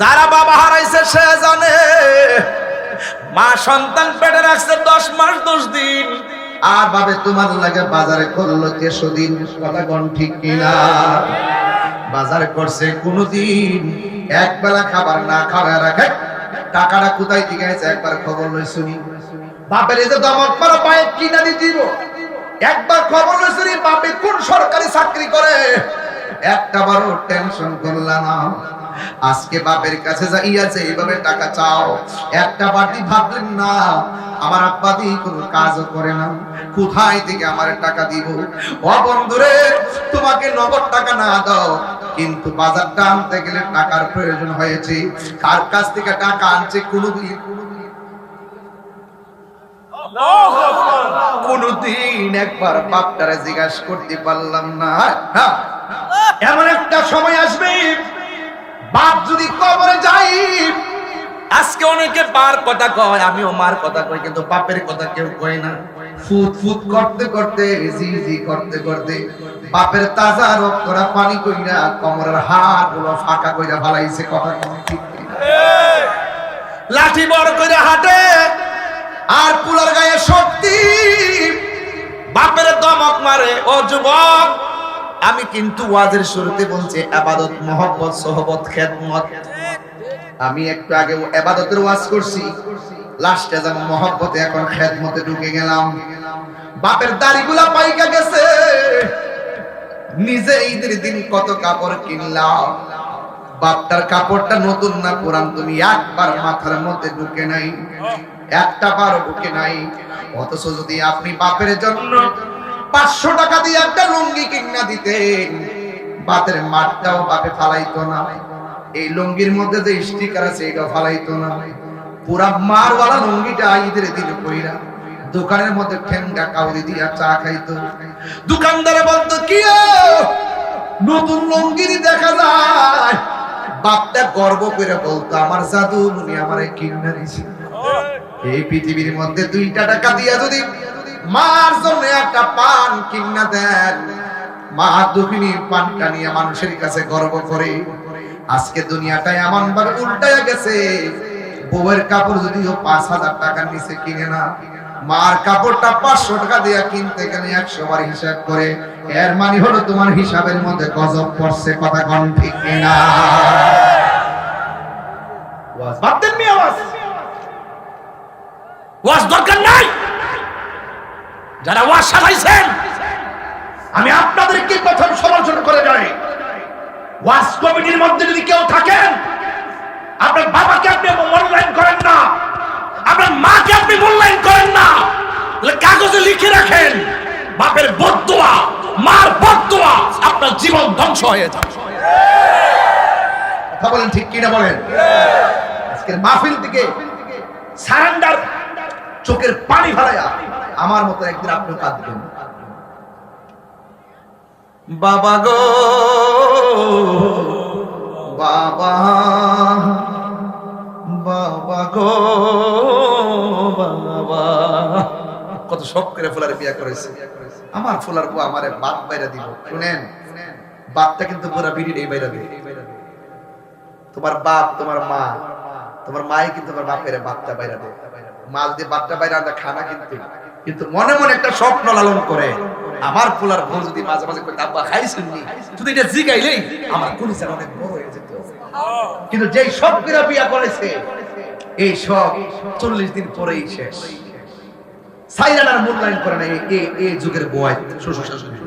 যারা বাবা হারাইছে সে জানে, মা সন্তান পেটে রাখছে দশ মাস, দশ দিন। আর ভাবে তোমার লাগে বাজারে করল তেসো দিন, কথা ঠিক কিনা? বাজার করছে কোনদিন এক বেলা খাবার না খাওয়া রাখে। টাকাটা কোথায় দিকে গেছে একবার খবর লই শুনি বাপের যে দমক মারা পায়ে কিনা দি দিব? একবার খবর লই শুনি বাপে কোন সরকারি চাকরি করে? একটা বারও টেনশন করলাম না। আজকে বাপের কাছে যাইয়াছে এইভাবে টাকা চাও। একটা বাড়তি ভাবলেন না আমার আব্বা দিয়ে কোনো কাজও করে না। কোথায় থেকে আমার টাকা দিব? ও বন্ধুরে তোমাকে নগদ টাকা না দাও কিন্তু বাজারটা আনতে গেলে টাকার প্রয়োজন হয়েছে। কার কাছ থেকে টাকা আনছে কোনোদিন কোনদিন একবার বাপটারে জিজ্ঞাসা করতে পারলাম না। হ্যাঁ, এমন একটা সময় আসবে বাপ যদি কবরে যাই আজকে অনেকে পার কথা কয়, আমিও মার কথা কই, কিন্তু বাপের কথা কেউ কয় না ফুট ফুট করতে করতে, জি জি করতে করতে, বাপের তাজা রক্তরা পানি কইরা, কমরের হাড়গুলো ফাঁকা কইরা ভালাইছে কথা ঠিক? লাঠি বড় করে হাঁটে, আর পুলার গায়ে শক্তি, বাপের দমক মারে, ও যুবক আমি কিন্তু ওয়াজের শুরুতে বলছি, আবাদত, মোহব্বত, সোহবত, খেদমত। আমি একটু আগে এবাদতের ওয়াজ করছি। লাস্টে যেন মহব্বতে এখন খেদমতে ঢুকে গেলাম। বাপের দাড়িগুলা পাইকা গেছে। নিজে ঈদের দিন কত কাপড় কিনলাম। বাপটার কাপড়টা নতুন না পুরান, তুমি একবার মাথার মধ্যে ঢুকে নাই। একটা বার ঢুকে নাই। অথচ যদি আপনি বাপের জন্য পাঁচশো টাকা দিয়ে একটা লুঙ্গি কিনা দিতেন বাপের মাঠটাও বাপে ফালাইতো না। এই লুঙ্গির মধ্যে যে স্টিকার আছে এটা ফালাইতো না। পুরা মারওয়ালা লুঙ্গিটা ঈদের দিন কইরা দোকানের মধ্যে ঠেঙ্গা কাউরি দিয়া চা খাইতো। দোকানদারে বলতো, কি নতুন লুঙ্গিরি দেখা যায়। বাপটা গর্ব করে বলতো, আমার জাদু মুনি আমারে কিনা দিছে। এই পৃথিবীর মধ্যে দুইটা টাকা দিয়া যদি মার জন্য একটা পান কিনা দেন। মা দুঃখিনী পানটা নিয়ে মানুষের কাছে গর্ব করে। আজকে দুনিয়াটা এমন ভাবে উল্টায়া গেছে। বউয়ের কাপড় যদিও পাঁচ হাজার টাকার নিচে কিনে না, মার কাপড়টা পাঁচশো টাকা দিয়ে কিনতে গেলে একশো বার হিসাব করে। এর মানে হলো তোমার হিসাবের মধ্যে গজব পড়ছে, কথা কন ঠিক কিনা। ওয়াজ বাদ দেন মি ওয়াজ দরকার নাই। যারা ওয়াজ সাজাইছেন আমি আপনাদেরকে প্রথম সমালোচনা করে যাই। ওয়াজ কমিটির মধ্যে যদি কেউ থাকেন, আপনার বাবাকে আপনি মূল্যায়ন করেন না, আপনার মাকে আপনি মূল্যায়ন করেন না কাগজে লিখে রাখেন, বাপের বদুয়া মার বদুয়া আপনার জীবন ধ্বংস হয়ে যাবে। কথা বলেন ঠিক কিনা বলেন? আজকের মাহফিল থেকে সারেন্ডার চোখের পানি ফেলাইয়া আমার মতো একদিন আপনি কাঁদবেন। বাবা গো, বাবা বাবা গো, বাবা। কত শখ করে ফুলারে বিয়া করেছে। আমার ফুলার বউ আমারে বাপ বাইরা দিব। শুনেন, বাপটা কিন্তু পুরা বিড়ির এই বাইরা দিবে। তোমার বাপ, তোমার মা, তোমার মাই কিন্তু তোমার বাপের বাপটা বাইরা দেয় মা যদি বাপটা বাইরে আনতে খানা কিন্তু। কিন্তু মনে মনে একটা স্বপ্ন লালন করে। আমার ফুলার বউ যদি মাঝে মাঝে কই আব্বা, খাইছেন নি? যদি এটা জিগাইলেই আমার কুলিসার অনেক বড় হয়ে যেত। কিন্তু যেই সব করে বিয়া করেছে, এই সব চল্লিশ দিন পরেই শেষ। সাইরানার মূল্যায়ন করে না এই যুগের বয় শ্বশুর শাশুড়ি।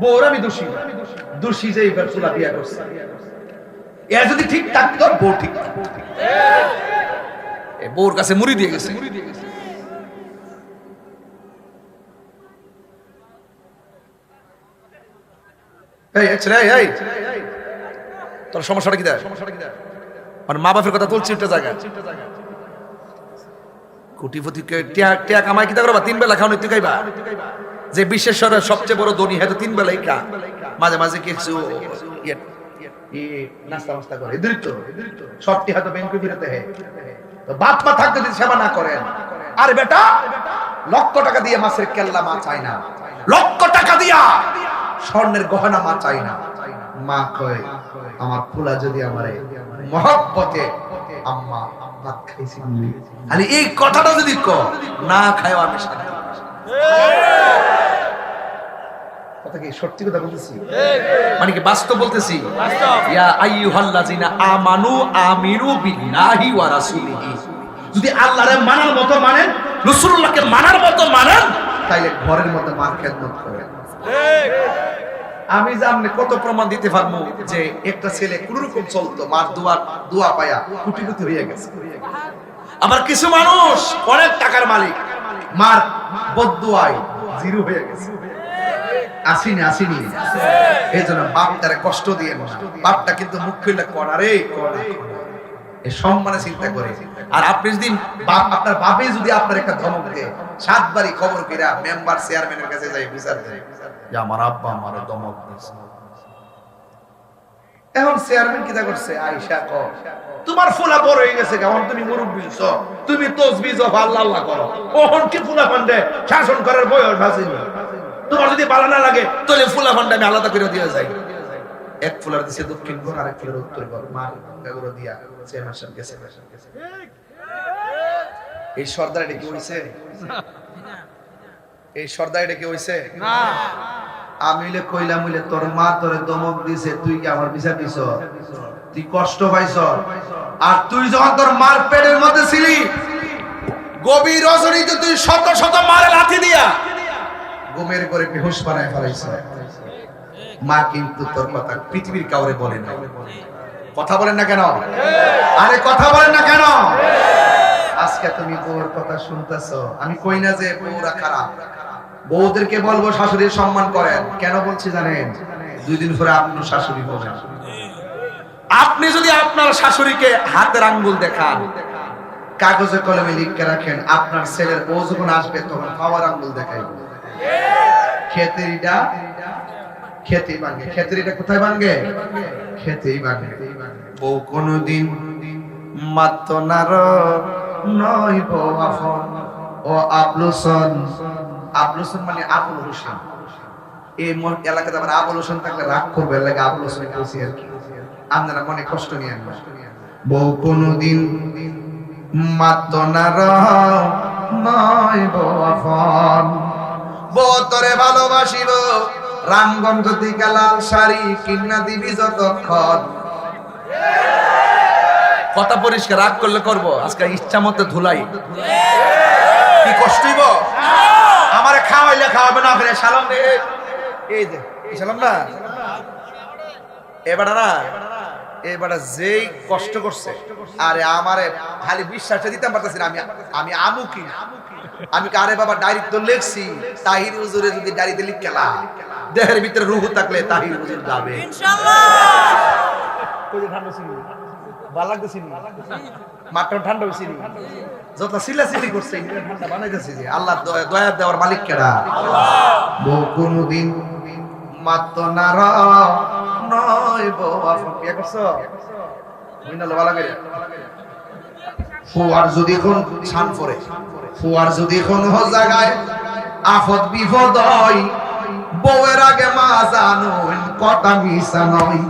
বউর আমি দোষী। দোষী যে এইবার চুলা বিয়া করছে। এ যদি ঠিক থাকতো, বউ ঠিক থাকতো। বউর কাছে মুড়ি দিয়ে গেছে। তোর সমস্যাটা কি দেয় মানে মা বাপের কথা তুলছি একটা টিয়া কামাই করবা? তিন বেলা খাওনি, তুই খাইবা? যে বিশ্বেশ্বরের সবচেয়ে বড় ধনী হয়তো তিন বেলাই খা। মাঝে মাঝে কিছু ইয়ে নাস্তা করে। দৃপ্ত সবটি হয়তো ব্যাংকে ফিরতে হয়। বাপ মা থাকতে যদি সেবা না করেন, আর বেটা, লক্ষ টাকা দিয়ে মাছের কেল্লা মা চায় না। লক্ষ টাকা দিয়া স্বর্ণের গহনা মা চাই না। মা কয়, আমার ফুলা যদি আমারে মহব্বতে আম্মা ভাত খাইছি খালি এই কথাটা যদি ক না খায় আমি শান্তি কথা কি সত্যি কথা বলতেছি? মানে কি বাস্তব বলতেছি? ইয়া আইয়ুহাল্লাযিনা আমানু আমিনু বিল্লাহি ওয়া রাসূলিহি। যদি আল্লাহরে মানার মতো মানেন মানার মতো মানেন তাইলে ঘরের মধ্যে মার খেদমত করেন। আমি জানি কত প্রমাণ দিতে পারব যে একটা ছেলে কোন রকম চলতো মার দোয়া দোয়া পায়া কুটি কুটি হয়ে গেছে। আবার কিছু মানুষ অনেক টাকার মালিক মার বদুয়ায় জিরো হয়ে গেছে। আসিনি আসিনি। এই জন্য বাপটারে কষ্ট দিয়ে না। বাপটা কিন্তু মুখ খুললে করারে সম্মানে চিন্তা করে। আর আপনি যদি বাপ আপনার বাপে যদি আপনার একটা ধমক দেয় সাতবারই খবর কিরা মেম্বার চেয়ারম্যানের কাছে যাই বিচার দেয় যে আমার আব্বা আমার ধমক দিয়েছে। এখন চেয়ারম্যান কিটা করছে? আইসা ক তোমার ফুলা বড় হয়ে গেছে কেমন? তুমি মুরব্বী তুমি তসবি জফ আল্লাহ আল্লাহ করো। ওহন কি ফুলা পান্ডে? শাসন করার বয়স ভাসিনি তোমার যদি ভালো না লাগে তাহলে ফুলা পান্ডে আমি আলাদা করে দিয়ে যাই। এক ফুলার দিছে দক্ষিণ ঘর আরেক ফুলার উত্তর ঘর। মার এগুলো দিয়া চেয়ারম্যান সাহেব গেছে এই সর্দার এটা কি হইছে? এই সর্দার এটা কি হইছে? আমি হইলে কইলাম হইলে তোর মা তোরে দমক দিছে তুই কি আমার বিচার দিছ? তুই কষ্ট পাইছ? আর তুই যখন তোর মার পেটের মধ্যে ছিলি গভীর রজনীতে তুই শত শত মারে লাথি দিয়া ঘুমের করে বেহুশ বানায় ফেলাইছ। মা কিন্তু তোর কথা পৃথিবীর কাউরে বলে না কথা বলেন না কেন? আরে কথা বলেন না কেন? আজকে তুমি বউর কথা শুনতেছো। আমি কই না যে বউরা খারাপ। বউদেরকে বলব শাশুড়ির সম্মান করেন। কেন বলছি জানেন? দুই দিন পরে আপনি শাশুড়ি বলেন। আপনি যদি আপনার শাশুড়িকে হাতের আঙ্গুল দেখান, কাগজে কলমে লিখে রাখেন, আপনার ছেলের বউ যখন আসবে তখন পাওয়ার আঙ্গুল দেখাইব। খেতেরিটা খেতেই ভাঙে। খেতেরিটা কোথায় ভাঙে? খেতেই ভাঙে। বউ কোনদিন মাত্র নার নয় বউ আফন ও আবলুসন। আবলুসন মানে আবুল হোসেন এই এলাকাতে আমার আবুল হোসেন থাকলে রাগ করবে এলাকা আবুল হোসেন বলছি আর কি। আপনারা মনে কষ্ট নিয়ে বউ কোনদিন মাত্র নার নয় বউ আফন বউ ভালোবাসিব রামগঞ্জ থেকে লাল শাড়ি কিন্না দিবি যতক্ষণ। কথা পরিষ্কার, রাগ করলে করব। আজকে ইচ্ছা মতো ধুলাই। কি কষ্ট হইব? আমারে খাওয়াইলে খাওয়াবে না, ফেরে সালাম এই যে সালাম না। এবারে এবারে যেই কষ্ট করছে, আরে আমারে খালি বিশ্বাসটা দিতে পারতেছি আমি আমি আমু কি? আমি আরে বাবা ডায়েরি তো লিখছি তাহির হুজুরে যদি ডায়েরিতে লিখলা দেহের ভিতরে রুহু থাকলে তাহির হুজুর যাবে। মাত্র ঠান্ডা যত সিলা সিলি করছে ঠান্ডা বানাইতেছি যে। আল্লাহ দয়া- দেওয়ার মালিক কেডা? বউ কোনদিন মাত্র নার নয় বউ আপন করছ? মিনাল ভালো করে। ফুয়ার যদি কোন ছান পরে ফুয়ার যদি কোন জায়গায় আফত বিপদ হয়। বউয়ের আগে মা জানো কথা মিশা নয়।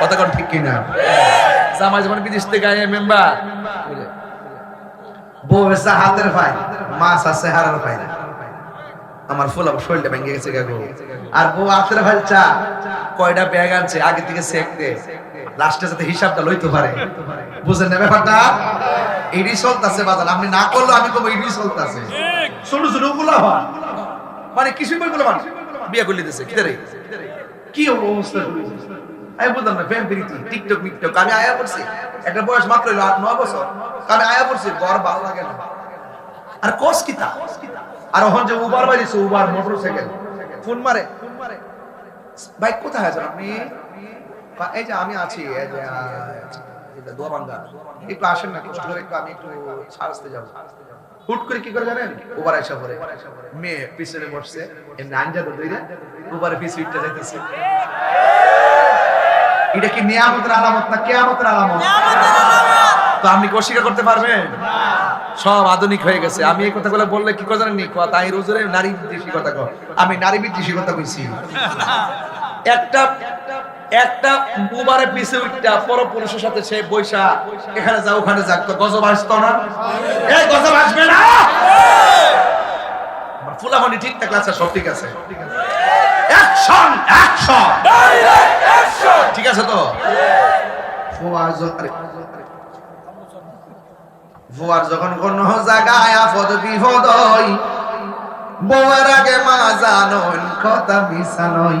কথা কোন ঠিক কিনা? জামাই যখন বিদেশ থেকে আয়, মেম্বার বউ এসে হাতের ভাই মাছ আছে হারার ভাই। আমার ফুল আবার শরীরটা ভেঙে গেছে আর বউ হাতের ভাই চা কয়টা ব্যাগ আনছে? আগে থেকে সেক দে। লাস্টে যাতে হিসাবটা লইতে পারে। বুঝেন না ব্যাপারটা? এডি চলতেছে বাজার। আপনি না করলে আমি কব এডি চলতেছে। ছোট ছোটগুলা মানে কিছু বই গুলো মানে? বিয়ে করলে দিছে। কি রে? কি অবস্থা? আমি বুঝলাম না, প্রেম প্রীতি, টিকটক, মিকটক। আমি আয়া পড়ছি। একটা বয়স মাত্র হইল আট, নয় বছর। আমি আয়া পড়ছি, ঘর ভালো লাগে না। আর কস কি তা? আর ওখান যে উবার বাড়িছে উবার মোটরসাইকেল ফোন মারে। বাইক কোথায় আছেন আপনি? এই যে আমি আছি একটু আসেন না, কষ্ট করে একটু আমি একটু যাব। হুট করে কি করে জানেন? আইসা পরে মেয়ে পিছনে বসছে তো উবারে পিছু ইটটা যাইতেছে। এটা কি নিয়ামতের আলামত না কেয়ামতের আলামত? তো আপনি অস্বীকার করতে পারবেন? সব আধুনিক হয়ে গেছে। আমি এই কথাগুলো বললে কি কথা জানেন তাই রোজরে নারী বিদ্বেষী কথা আমি নারী বিদ্বেষী কথা কইছি। একটা একটা মুবারে পিছে উঠটা, পর পুরুষের সাথে সে বৈশা এখানে যা ওখানে যাক, তো গজব আসতো না? এই গজব আসবে না? ফুলাফানি ঠিক থাকলে আচ্ছা সব ঠিক আছে। অ্যাকশন অ্যাকশন ঠিক আছে তো? ফুয়ার যখন কোন জায়গায় আপদ বিপদ বউয়ের আগে মা জানন কথা মিশানই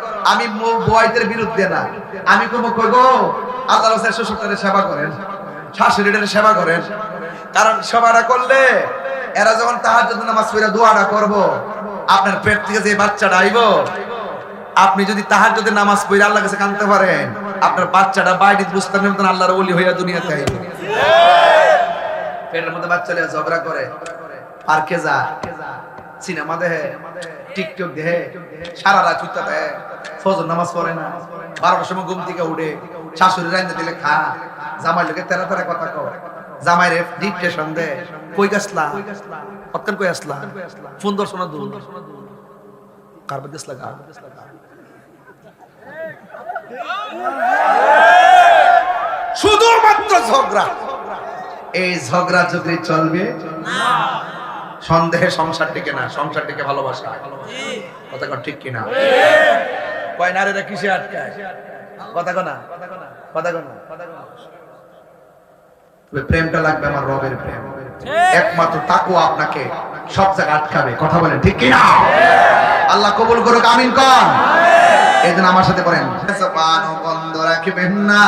আমি বয়তের বিরুদ্ধে না। আমি কব কই গো আল্লাহ রসের শ্বশুরের সেবা করেন শাশুড়িদের সেবা করেন। কারণ সেবাটা করলে এরা যখন তাহার জন্য নামাজ পড়ে দোয়াটা করব, আপনার পেট থেকে যে বাচ্চাটা আইব, আপনি যদি তাহার নামাজ পড়ে আল্লাহ কাছে কানতে পারেন, আপনার বাচ্চাটা বাইরে বুঝতাম মতন আল্লাহর ওলি হইয়া দুনিয়াতে আইব। পেটের মধ্যে বাচ্চা ঝগড়া করে, পার্কে যা সিনেমা দেখে টিকটক দেখে সারা রাত উঠতে দেয় ফজর নামাজ পড়ে না, বারোটার সময় ঘুম থেকে উঠে শাশুড়ি রান্না দিলে খা, জামাই লোকে তেরা তেরা কথা কও জামাই রে ডিপ্রেশন দে, কই গেছলা? কতক্ষণ কই আসলা? ফোন দর্শন দূর? কারবার গেছলা গা? শুধুমাত্র ঝগড়া। এই ঝগড়া যদি চলবে সন্দেহে সংসার টিকে না, সংসার টিকে ভালোবাসা। কথা ঠিক কিনা? কয় নারীরা কিসে আটকায়? কথা কথা প্রেমটা লাগবে আমার রবের প্রেম। একমাত্র তাকু আপনাকে সব জায়গায় আটকাবে। কথা বলেন, ঠিক কিনা? আল্লাহ কবুল করুক, আমিন কন। জন্য আমার সাথে জবান বন্ধ রাখবেন না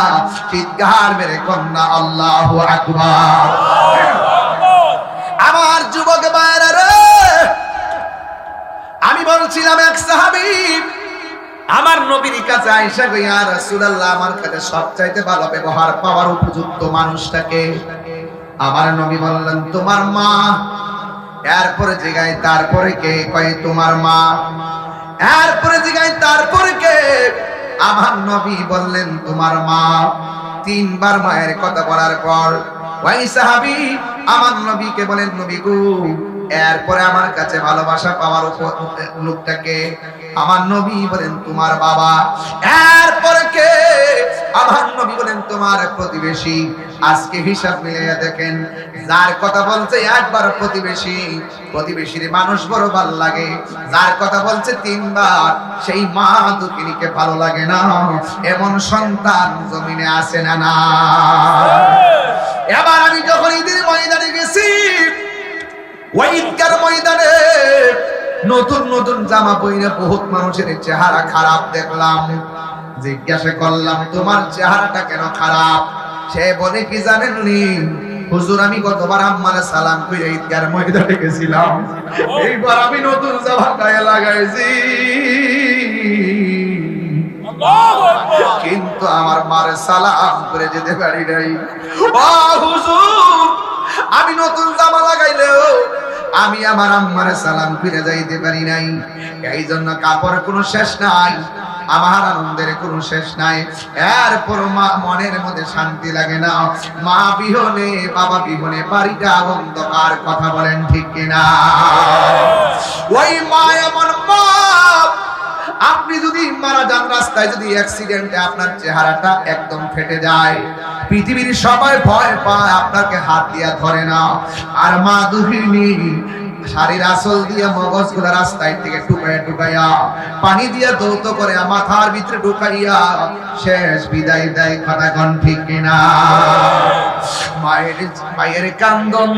আল্লাহ আমার যুবক ভাইরা রে, আমি বলছিলাম এক সাহাবী, আমার নবীর কাছে আয়েশা গো, ইয়া রাসূলুল্লাহ, আমার কাছে সবচাইতে ভালো ব্যবহার পাওয়ার উপযুক্ত মানুষটাকে। আমার নবী বললেন, তোমার মা। এরপরে জিগায়, তারপরে কে? কয়, তোমার মা। এরপরে জিগায়, তারপরে কে? আমার নবী বললেন, তোমার মা। তিনবার মায়ের কথা বলার পর আমার নবীকে বলেন, নবী গো, এরপরে আমার কাছে ভালোবাসা পাওয়ার লোকটাকে আমার নবী বলেন, তোমার বাবা। এরপরে কে? আমার নবী বলেন, তোমার প্রতিবেশী। আজকে হিসাব মিলিয়ে দেখেন, যার কথা বলছে একবার প্রতিবেশী, প্রতিবেশীর মানুষ বড় ভালো লাগে। যার কথা বলছে তিনবার, সেই মা দুঃখিনীকে ভালো লাগে না। এমন সন্তান জমিনে আসে না না ময়দানে নতুন নতুন জামা পরে বহুত মানুষের চেহারা খারাপ দেখলাম। জিজ্ঞাসা করলাম তোমার চেহারাটা কেন খারাপ? সে বলে কি জানেননি? হুজুর আমি গতবার আম্মারে সালাম করে ঈদগার ময়দানে গেছিলাম। এইবার আমি নতুন জামা গায়ে লাগাইছি। কিন্তু আমার মারে সালাম করে যেতে পারি নাই। ও হুজুর আমি নতুন জামা লাগাইলেও আমি আমার আম্মার সালাম ফিরে যাইতে পারি নাই। এই জন্য কাপড় কোনো শেষ নাই, আমার আনন্দের কোনো শেষ নাই। এরপর মা মনের মধ্যে শান্তি লাগে না। মা বিহনে, বাবা বিহনে বাড়িটা অন্ধকার কথা বলেন ঠিক কিনা? ওই মা এমন মা আপনি যদি মারা যান রাস্তায় যদি অ্যাক্সিডেন্টে আপনার চেহারাটা একদম ফেটে যায়, পৃথিবীর সবাই ভয় পায়, আপনাকে হাত দিয়া ধরে না। আর মা দুহিনী, শাড়ির আসল দিয়ে মগজগুলা রাস্তায় থেকে টুকাইয়া টুকাইয়া, পানি দিয়া দৌত করে মাথার ভিতরে ঢুকাইয়া, শেষ বিদায় দেয় কথা কন ঠিক কিনা। মায়ের মায়ের কান্দন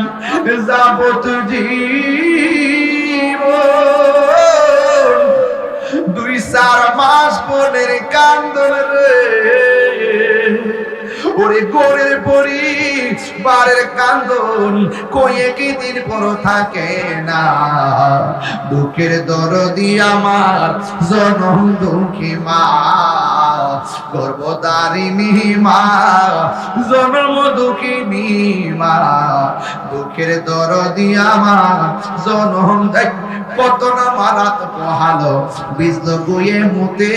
যাবত জীবন দুই চার মাস বোনের কান্দন রে। ওরে গোরে পরি বারের কান্দন কয়ে কি দিন পর থাকে না। দুঃখের দরদি আমার, জনম দুঃখী মা। গর্ভদারিণী মা, জনম দুঃখিনী মা। দুঃখের দরদি আমার, জনম দেখ কত মারাত পোহালো বিষ্ণু গুয়ে মুতে,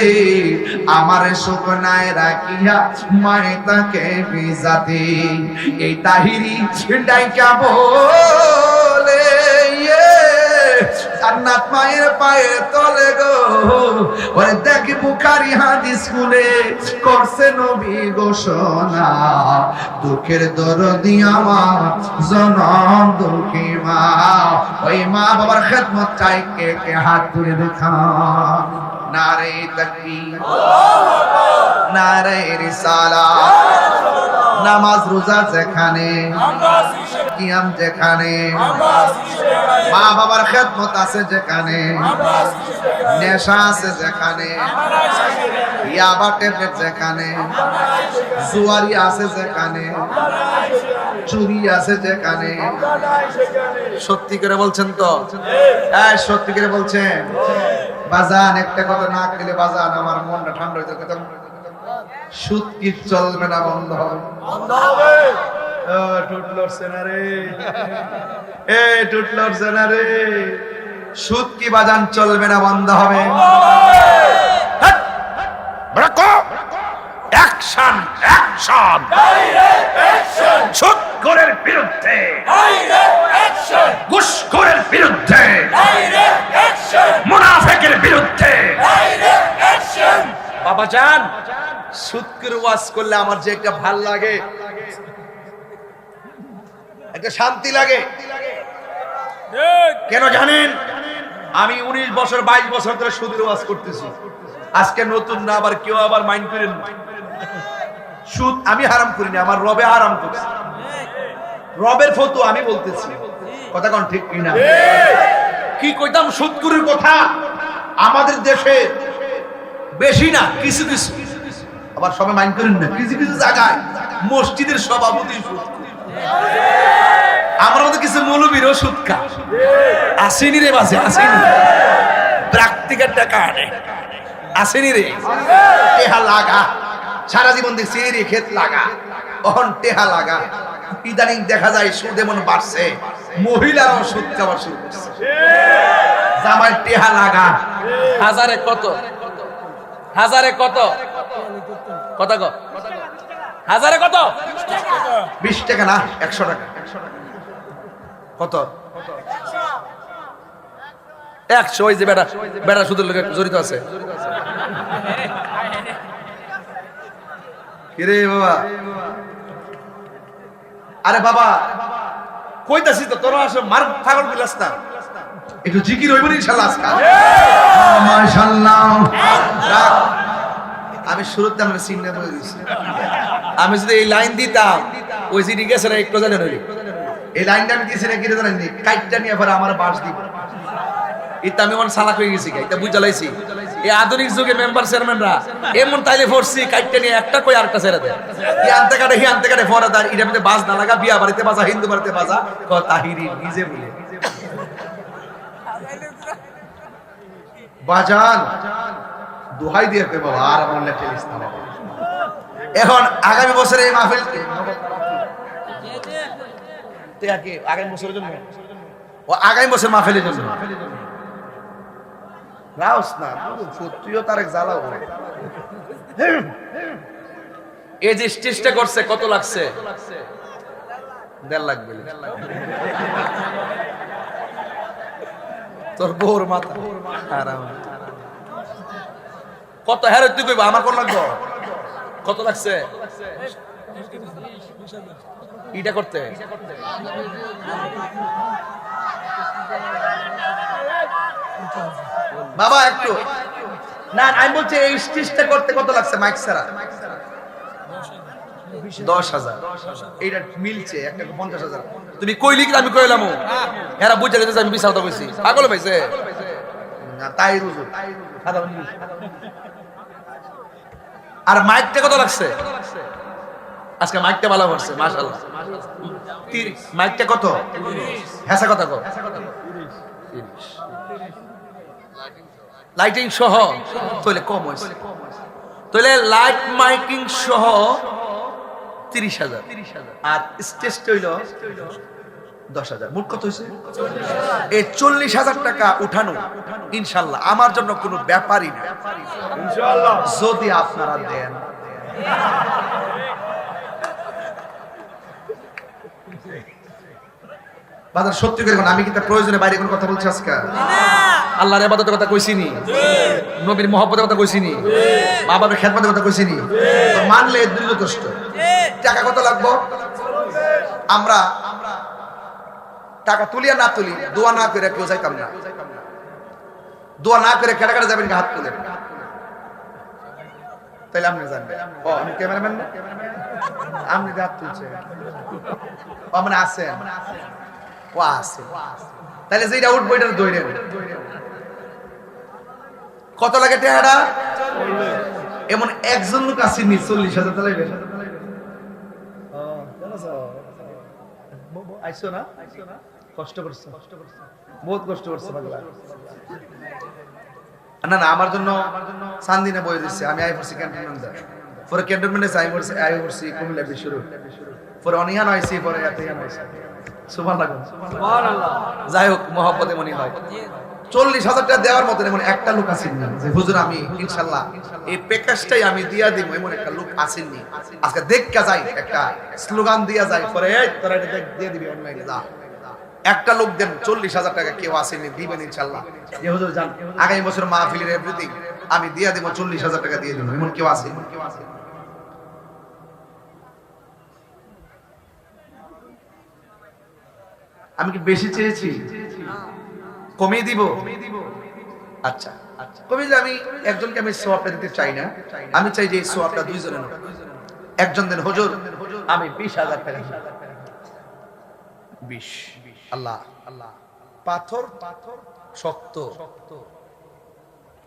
আমার শুকনায় রাখিয়া মায়ে তাকে ভিজাতে এই তাহিরি ডাইকা বলে জান্নাত মায়ের পায়ে তলে গো। ওরে দেখি বুখারি হাদিস স্কুলে করছে নবী ঘোষণা। দুঃখের দরদি আমার, জনম দুঃখী মা। ওই মা বাবার খেদমত চাই, কে কে হাত তুলে দেখা। নারে তাকবীর, নারে রিসালা। নামাজ রোজা যেখানে, কিয়াম যেখানে, মা বাবার খেদমত আছে যেখানে, নেশা আছে যেখানে, ইয়াবা ট্যাবলেট যেখানে, জুয়ারি আছে যেখানে, চুরি আছে যেখানে। সত্যি করে বলছেন তো? হ্যাঁ সত্যি করে বলছেন? বাজান, একটা কথা না খেলে বাজান, আমার মনটা ঠান্ডা হইতে কথা সুদ কি চলবে না বন্ধ হবে। এ সুদ কি বাজান চলবে না বন্ধ হবে। Action action. সুৎখোরের বিরুদ্ধে। ঘুষখোরের বিরুদ্ধে। মুনাফেকের বিরুদ্ধে। বাবা জান সুদকের ওয়াজ করলে আমার যে একটা ভালো লাগে। একটা শান্তি লাগে। কেন জানেন? আমি উনিশ বছর, বাইশ বছর ধরে সুদের ওয়াজ করতেছি। আজকে নতুন না, আবার কেউ আবার মাইন্ড করেন সুদ আমি হারাম করিনি, আমার রবে হারাম করছে। রবের ফটো আমি বলতেছি। কথা কোন ঠিক কিনা? কি কইতাম? সুদকুরের কথা। আমাদের দেশে বেশি না, কিছু কিছু। আবার সবাই মাইন্ড করেন না। কিছু কিছু জায়গায় মসজিদের সভাপতি। আমার মধ্যে কিছু মৌলবীরও সুৎকা আসেনি রে বাসে আসেনি। প্রাকটিকের টাকা আনে। আসেনি রে। টেহা লাগা। সারা জীবন দেখছি রে ক্ষেত লাগা। অহন টেহা লাগা। ইদানিং দেখা যায় সুদ এমন বাড়ছে। মহিলারাও সুদ খাওয়া শুরু করছে। জামাই টেহা লাগা। হাজারে কত? হাজারে কত? কত হাজারে কত? বিশ টাকা না একশো টাকা। কত? একশো ওই যে শুধু লোকে জড়িত আছে। কিরে বাবা? আরে বাবা কইতাছি তো তোরা আসলে মার পাগল বিলাস না। একটু জিকির হইব না ইনশাআল্লাহ আজকাল মাশাআল্লাহ রাখ। আমি শুরুতে আমরা বলে দিছি। আমি যদি এই লাইন দিতাম, ওই জিডি গেছে না, একটু জানেন ওই এই লাইনটা আমি দিয়েছি না, কিরে জানেন কাইটটা নিয়ে পরে আমার বাস দিব। এটা আমি মন সালাক হয়ে গেছি এটা বুঝ জ্বালাইছি এই আধুনিক যুগের মেম্বার চেয়ারম্যানরা এমন তাইলে ফোরছি কাইটটা নিয়ে একটা কই আরেকটা ছেড়ে দেয়। ই আনতে কাটে হি আনতে কাটে ফরাদার এটা মধ্যে বাজ না লাগা, বিয়া বাড়িতে বাজা, হিন্দু বাড়িতে বাজা, ক তাহিরি নিজে বলে। বাজান দোহাই দিয়ে কই বাবা আর আমার লিস্ট না এখন আগামী বছরে এই মাহফিল আগামী বছরের জন্য? ও আগামী বছর মাহফিলের জন্য। যে করছে, কত লাগছে? লাখ তোর বউর মাথা। কত হ্যাঁ তুই কইবা? আমার কোন লাগবে? কত লাগছে? ইটা করতে? বাবা, একটু। না, আমি বলছি এই স্টেজটা করতে কত লাগছে মাইক ছাড়া? দশ হাজার। এইটা মিলছে, একটা পঞ্চাশ হাজার। তুমি কইলি কি আমি কইলাম এরা বুঝে গেছে, আমি বিশাল তো কইছি। পাগল পাইছে না, তাই রুজু। আর মাইকটা কত লাগছে? আজকে মাইকটা ভালো করছে, মাশাআল্লাহ। মাইকটা কত? হেসা কথা কত লাইটিং সহ তাহলে কম হয়েছে। তাহলে লাইট মাইকিং সহ তিরিশ হাজার। আর স্টেজটা হইল দশ হাজার। মোট কত হয়েছে? এই চল্লিশ হাজার টাকা উঠানো ইনশাল্লাহ। আমার জন্য কোনো ব্যাপারই না। যদি আপনারা দেন। বাজার সত্যি করে আমি কিন্তু প্রয়োজনে বাইরে কোনো কথা বলছি আজকে? আল্লাহর আবাদতের কথা কইছিনি নবীর মহব্বতের কথা কইছিনি মা বাবার খেদমতের কথা কইছি নি? মানলে দুই কষ্ট টাকা কত লাগবো? আমরা টাকা তুলিয়া না তুলি, দোয়া না করে কেউ যাইতাম না। দোয়া না করে কেটে কেটে যাবেন হাত তুলে। তাইলে আপনি জানবেন। ও আমি ক্যামেরাম্যান আপনি হাত তুলছে ও মানে আছেন? ও, আছে। তাহলে যেটা উঠবো এটা দৌড়েন কত লাগে টেহারা এমন একজন লোক আসেনি চল্লিশ হাজার তাহলে আইসো না? কষ্ট করছ। বহুত কষ্ট করছ পাগলা। না না আমার জন্য সান্দিনে বই দিচ্ছে আমি আই পড়ছি ক্যান্টনমেন্ট। পরে ক্যান্টনমেন্টে আই পড়ছি আই পড়ছি কুমিল্লা বিশ্বরু পরে অনিহান হয়েছি পরে সুভান লাগুন যাই হোক মহব্বতে মনে হয়। চল্লিশ হাজার টাকা দেওয়ার মতন এমন একটা লোক আসেননি যে হুজুর আমি ইনশাল্লাহ এই প্যাকেজটাই আমি দিয়া দিব এমন একটা লোক আসেননি আজকে দেখা যায় একটা স্লোগান দিয়া যায় পরে তোরা এটা দিয়ে দিবি অনলাইনে যা একটা লোক দেন চল্লিশ হাজার টাকা কেউ আসেনি দিবেন ইনশাল্লাহ। আগামী বছর মাহফিলের এভরিথিং আমি দিয়া দিব চল্লিশ হাজার টাকা দিয়ে দিব এমন কেউ আসেনি আমি কি বেশি চেয়েছি? কমিয়ে দিব? আচ্ছা কমিয়ে আমি একজনকে আমি সোয়াবটা দিতে চাই না। আমি চাই যে এই সোয়াবটা দুইজনের হোক। একজন দেন হুজুর আমি বিশ হাজার টাকা বিশ। আল্লাহ। আল্লাহ পাথর পাথর শক্ত।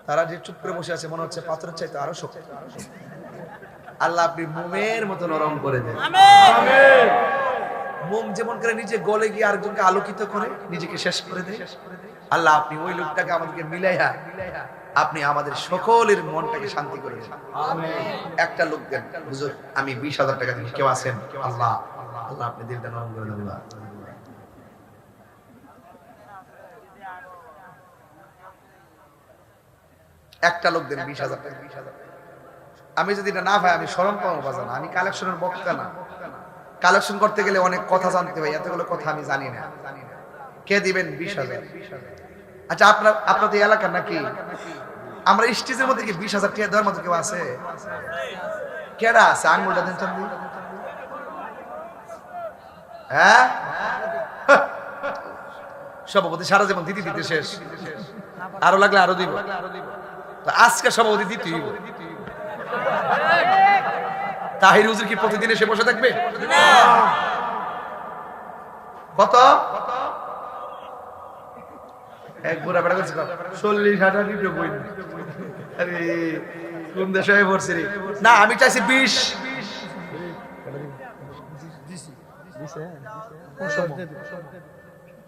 তারা যে চুপ করে বসে আছে মনে হচ্ছে পাথরের চাইতে আরও শক্ত। আল্লাহ আপনি মোমের মতো নরম করে দেন। মোম যেমন করে নিজে গলে গিয়ে আরেকজনকে আলোকিত করে নিজেকে শেষ করে দেয়। আল্লাহ আপনি ওই লোকটাকে আমাদেরকে মিলাইয়া আপনি আমাদের সকলের মনটাকে শান্তি করে দেন। একটা লোক দেন হুজুর আমি বিশ হাজার টাকা দিই কেউ আছেন? আল্লাহ আল্লাহ আপনি দিলটা নরম করে দেন একটা লোক দেন বিশ হাজার টাকা। আমি যদি এটা না পাই আমি স্মরণ পাবো বাজার না আমি কালেকশনের বক্তা না। কালেকশন করতে গেলে অনেক কথা জানতে হয়। এতগুলো কথা আমি জানি না। কে দিবেন বিশ হাজার? আচ্ছা আপনার আপনাদের এলাকার নাকি? আমরা স্টেজের মধ্যে কি বিশ হাজার টাকা দেওয়ার মতো কেউ আছে? কেডা আছে? আঙুলটা দেন চান্দি হ্যাঁ? সভাপতি সারা জীবন দিদি দিতে শেষ। আরও লাগলে আরও দিব। আজকে সভাপতি হইব। তাহির হুজুর কি প্রতিদিন এসে বসে থাকবে? কত? এক বুড়া বেড়া করছে চল্লিশ হাজার বই আরে কোন দেশে হয়ে পড়ছে রে? না আমি চাইছি বিশ।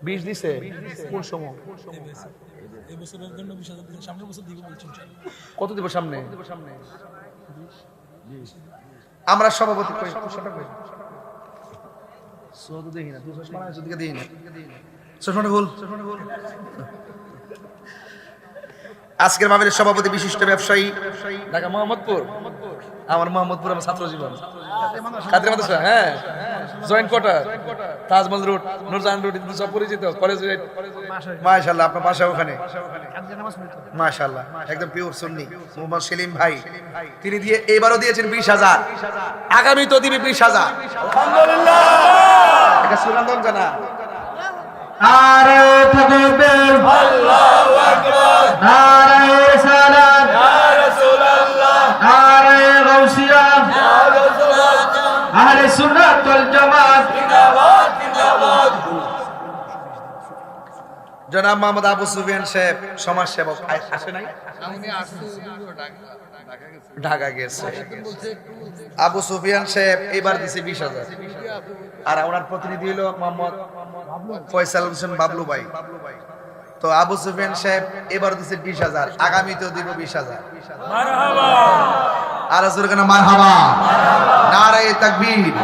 বিশ দিছে। কোন সময়? এবছরের জন্য বিশ হাজার সামনের বছর দিব বলছেন কত দিব সামনে? আমরা সভাপতি কই সৌদ দেখি না দুশো মানে দিকে দেখি না। সুষমানে ভুল। আজকের মাহফিলের সভাপতি বিশিষ্ট ব্যবসায়ী ঢাকা মোহাম্মদপুর। আমার মোহাম্মদপুর আমার ছাত্র জীবন হ্যাঁ। Joint quarter Taj Mahal road Nurjahan road এগুলো সব পরিচিত কলেজ মাশাআল্লাহ আপনার বাসা ওখানে? মাশাআল্লাহ একদম পিওর সুন্নি মোহাম্মদ সেলিম ভাই। তিনি দিয়ে এবারও দিয়েছেন বিশ হাজার। আগামী তো দিবে বিশ হাজার। আলহামদুলিল্লাহ। এটা সুনান্দন জানা। নারে তকবীর আল্লাহু আকবার। নারে আহলে সুন্নাত ওয়াল জামাত। জনাব মোহাম্মদ আবু সুফিয়ান সাহেব সমাজ সেবক আসে নাই? ঢাকা গেছে। আবু সুফিয়ান সাহেব এবার দিছে বিশ হাজার। আর ওনার প্রতিনিধি হলো মোহাম্মদ ফয়সাল হোসেন বাবলু ভাই। তো আবু সুফিয়ান সাহেব এবার দিছে বিশ হাজার আগামীতেও দিব বিশ হাজার। আর আসলে কেন মারহাবা? নারায় তাকবীর।